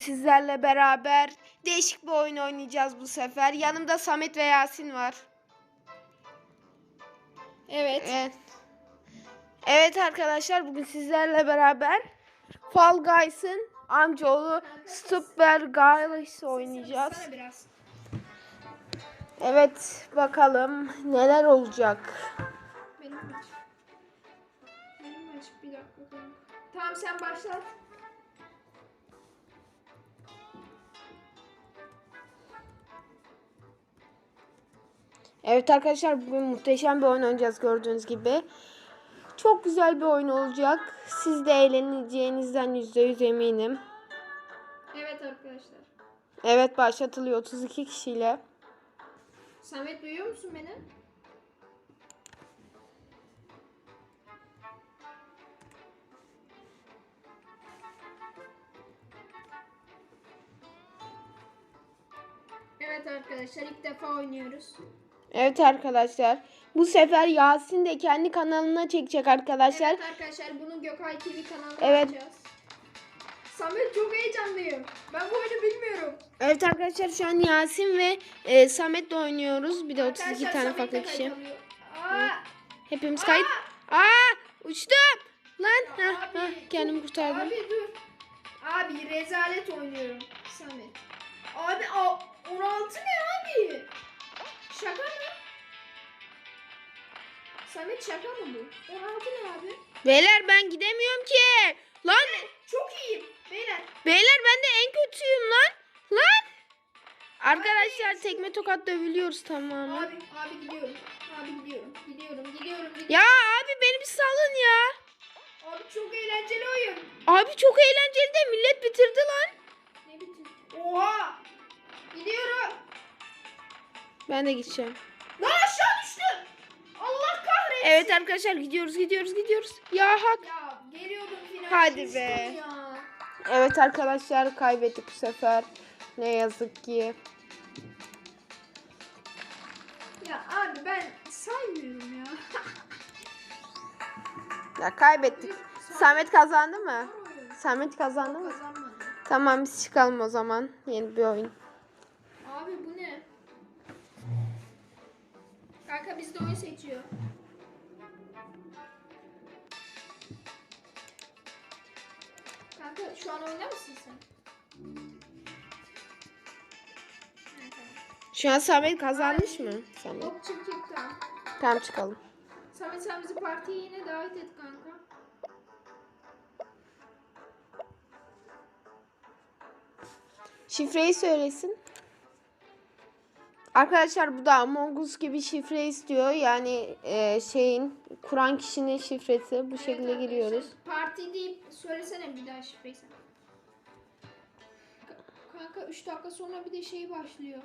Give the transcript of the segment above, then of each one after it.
Sizlerle beraber değişik bir oyun oynayacağız bu sefer. Yanımda Samet ve Yasin var. Evet. Evet. Evet arkadaşlar bugün sizlerle beraber Fall Guys'ın amcaoğlu Super Guys oynayacağız. Evet bakalım neler olacak. Benim aç. Benim aç bir dakika. Tamam sen başlat. Evet arkadaşlar bugün muhteşem bir oyun oynayacağız gördüğünüz gibi. Çok güzel bir oyun olacak. Siz de eğleneceğinizden %100 eminim. Evet arkadaşlar. Evet başlatılıyor 32 kişiyle. Samet duyuyor musun beni? Evet arkadaşlar ilk defa oynuyoruz. Evet arkadaşlar. Bu sefer Yasin de kendi kanalına çekecek arkadaşlar. Evet arkadaşlar bunu Gökay TV kanalında Evet. yapacağız. Samet çok heyecanlıyım. Ben bu oyunu bilmiyorum. Evet arkadaşlar şu an Yasin ve e, Samet'le oynuyoruz. Bir de 32 Arkadaşlar, tane Samet de farklı kişi. Aa, Hepimiz kayıt. Aa uçtum. Lan Ya ha, abi, ha, kendimi kurtardım. Abi dur. Abi rezalet oynuyorum Samet. Abi a, 16 ne abi? Şaka mı? Samet şaka mı bu? 16 ne abi? Beyler ben gidemiyorum ki. Lan Çok iyiyim. Beyler. beyler ben de en kötüyüm lan. Lan. Arkadaşlar tekme tokat dövülüyoruz tamamen. Abi abi gidiyorum. Abi gidiyorum. Gidiyorum. Gidiyorum. gidiyorum. Ya abi beni bir salın ya. Abi çok eğlenceli oyun. Abi çok eğlenceli de millet bitirdi lan. Ne bitti? Oha. Gidiyorum. Ben de gideceğim. Lan aşağı düştüm. Allah kahretsin. Evet arkadaşlar gidiyoruz gidiyoruz gidiyoruz. Ya hak. Ya geliyordum final. Hadi be. Ya. Evet arkadaşlar kaybettik bu sefer. Ne yazık ki. Ya abi ben saymıyorum ya. Ya kaybettik. Samet kazandı mı? Samet kazandı mı? Kazanmadım. Tamam biz çıkalım o zaman. Yeni bir oyun. Abi bu ne? Kanka bizde oyun seçiyor. Kanka şu an oynar mısın sen? Şu an Samet kazanmış mı? Samet. Hop çık çık tamam. Tamam çıkalım. Samet sen bizi partiye yine davet et kanka. Şifreyi söylesin. Arkadaşlar bu da Among Us gibi şifre istiyor. Yani e, şeyin kuran kişinin şifresi. Bu şekilde Evet giriyoruz. Parti deyip söylesene bir daha şifreyi sen. Ka- Kanka 3 dakika sonra bir de şey başlıyor.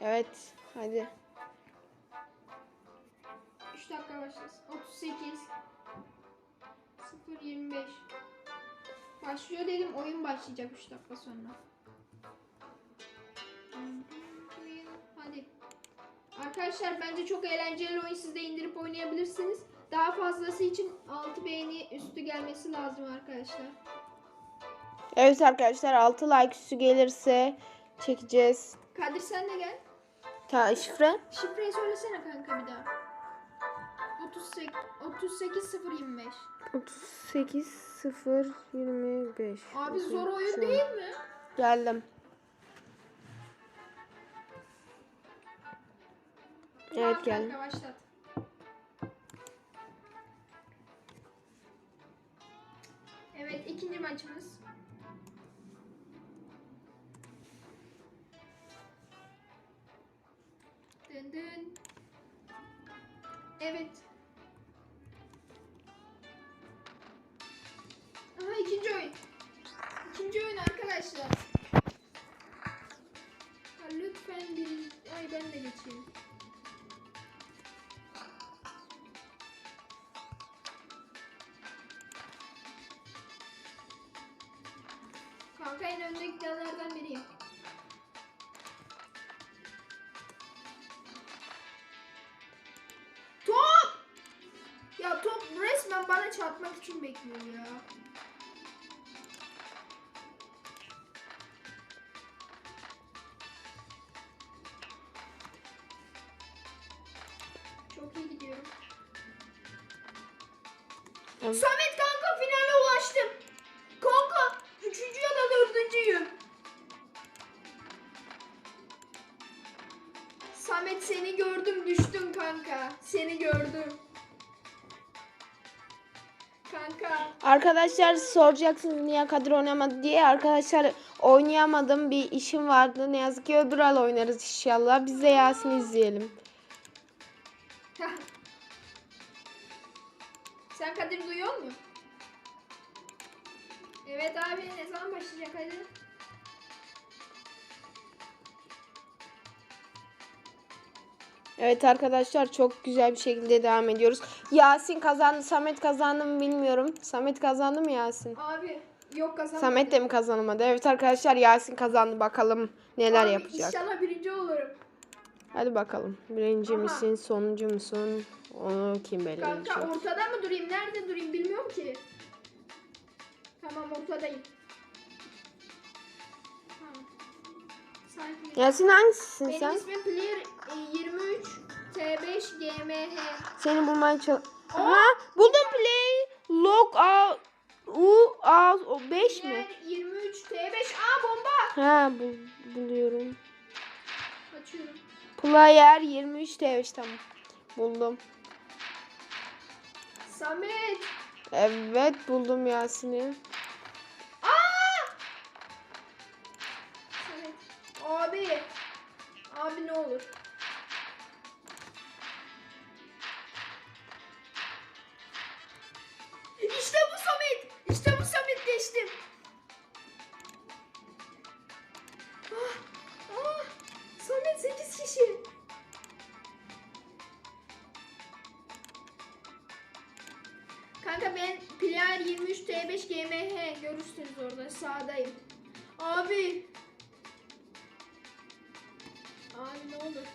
Evet. Hadi. 3 dakika başlasın. 38 0 25 Başlıyor dedim oyun başlayacak 3 dakika sonra. Arkadaşlar bence çok eğlenceli oyun siz de indirip oynayabilirsiniz. Daha fazlası için 6 beğeni üstü gelmesi lazım arkadaşlar. Evet arkadaşlar 6 like üstü gelirse çekeceğiz. Kadir sen de gel. Ta şifre. Şifreyi söylesene kanka bir daha. 38 38 0 25. 38 0 25. Abi zor oyun değil mi? Geldim. Evet Tamam geldim. kanka başlat. Evet ikinci maçımız. Dın dın. Evet. Aha ikinci oyun. İkinci oyun arkadaşlar. en önde gidenlerden biriyim. Top! Ya top resmen bana çarpmak için bekliyor ya. Çok iyi gidiyorum. Samet Samet seni gördüm düştüm kanka. Seni gördüm. Kanka. Arkadaşlar soracaksınız niye Kadir oynamadı diye. Arkadaşlar oynayamadım. Bir işim vardı. Ne yazık ki öbür al oynarız inşallah. Biz de Yasin izleyelim. Sen Kadir duyuyor musun? Evet abi ne zaman başlayacak hadi. Evet arkadaşlar çok güzel bir şekilde devam ediyoruz. Yasin kazandı. Samet kazandı mı bilmiyorum. Samet kazandı mı Yasin? Abi yok kazanmadım. Samet de mi kazanamadı? Evet arkadaşlar Yasin kazandı. Bakalım neler Abi, yapacak. İnşallah birinci olurum. Hadi bakalım. Birinci Aha. misin, sonuncu musun? Onu kim belirleyecek? Kanka ortada mı durayım? Nerede durayım bilmiyorum ki. Tamam ortadayım. Sakin. Yasin hangisisin Benim sen? ismim Player e, 23 T5 GMH. Seni bulmaya çalış... Ha buldum play. Log A U A o 5 mi? Player 23 T5 A bomba. Ha bul, buluyorum. Açıyorum. Player 23 TV tamam. Buldum. Samet. Evet buldum Yasin'i. GMH görürsünüz orada sağdayım. Abi. Abi ne olur.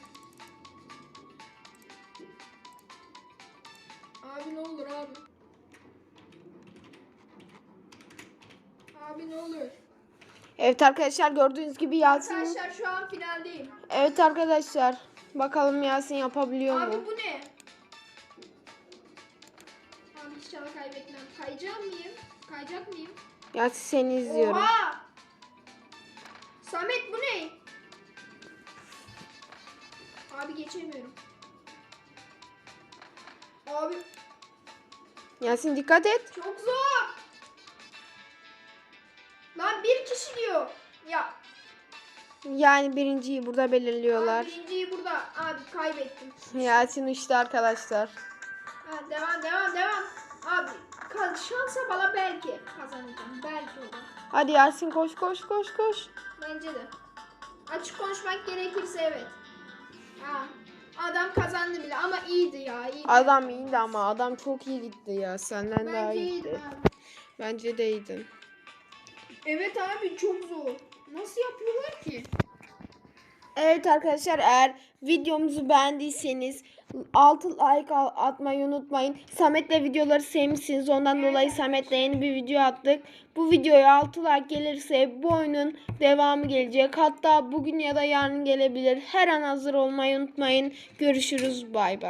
Abi ne olur abi. Abi ne olur. Evet arkadaşlar gördüğünüz gibi Yasin. Arkadaşlar şu an finaldeyim. Evet arkadaşlar. Bakalım Yasin yapabiliyor Abi mu? bu ne? Abi inşallah kaybetmem. Kayacak mıyım? Kayacak mıyım? Yasin seni izliyorum. Oha! Samet bu ne? Abi geçemiyorum. Abi Yasin dikkat et. çok zor. Lan bir kişi diyor. Ya Yani birinciyi burada belirliyorlar. abi birinciyi burada. Abi kaybettim. Yasin uçtu arkadaşlar. Ha, devam devam devam. Abi şansa bala belki kazanacağım. Belki o da. Hadi Yasin koş koş koş koş. Bence de. Açık konuşmak gerekirse evet. Ha, adam kazandı bile ama iyiydi ya. iyiydi. Adam iyiydi ama adam çok iyi gitti ya. Senden daha Bence iyiydi. iyiydi abi. Bence de iyiydin. Evet abi çok zor. Nasıl yapıyorlar ki? Evet arkadaşlar eğer videomuzu beğendiyseniz 6 like atmayı unutmayın. Samet'le videoları sevmişsiniz. Ondan dolayı Samet'le yeni bir video attık. Bu videoya 6 like gelirse bu oyunun devamı gelecek. Hatta bugün ya da yarın gelebilir. Her an hazır olmayı unutmayın. Görüşürüz. Bay bay.